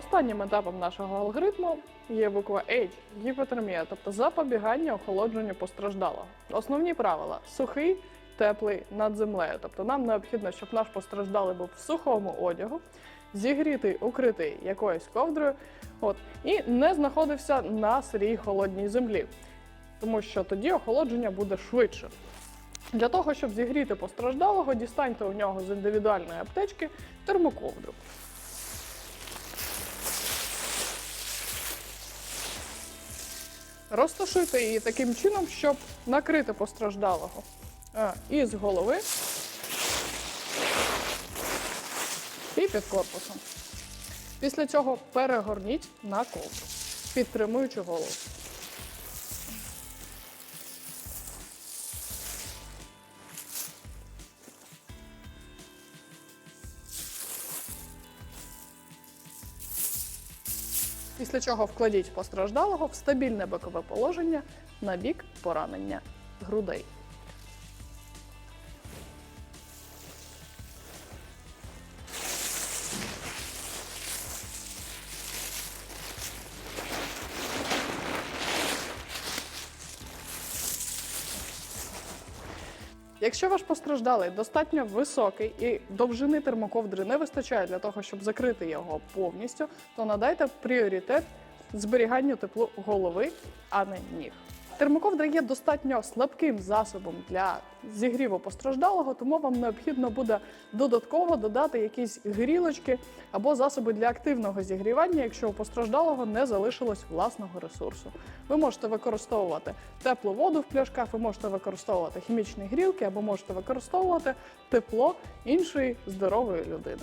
останнім етапом нашого алгоритму є буква H – гіпотермія, тобто запобігання охолодженню постраждалого. Основні правила: сухий, теплий над землею. Тобто нам необхідно, щоб наш постраждалий був в сухому одягу, зігрітий, укритий якоюсь ковдрою, от, і не знаходився на сирій холодній землі, тому що тоді охолодження буде швидше. Для того, щоб зігріти постраждалого, дістаньте у нього з індивідуальної аптечки термоковдру. Розташуйте її таким чином, щоб накрити постраждалого із голови і під корпусом. Після цього перегорніть на ковдру, підтримуючи голову. Після чого вкладіть постраждалого в стабільне бокове положення на бік поранення грудей. Якщо ваш постраждалий достатньо високий і довжини термоковдри не вистачає для того, щоб закрити його повністю, то надайте пріоритет зберіганню теплу голови, а не ніг. Термоковдра є достатньо слабким засобом для зігріву постраждалого, тому вам необхідно буде додатково додати якісь грілочки або засоби для активного зігрівання, якщо у постраждалого не залишилось власного ресурсу. Ви можете використовувати теплу воду в пляшках, ви можете використовувати хімічні грілки або можете використовувати тепло іншої здорової людини.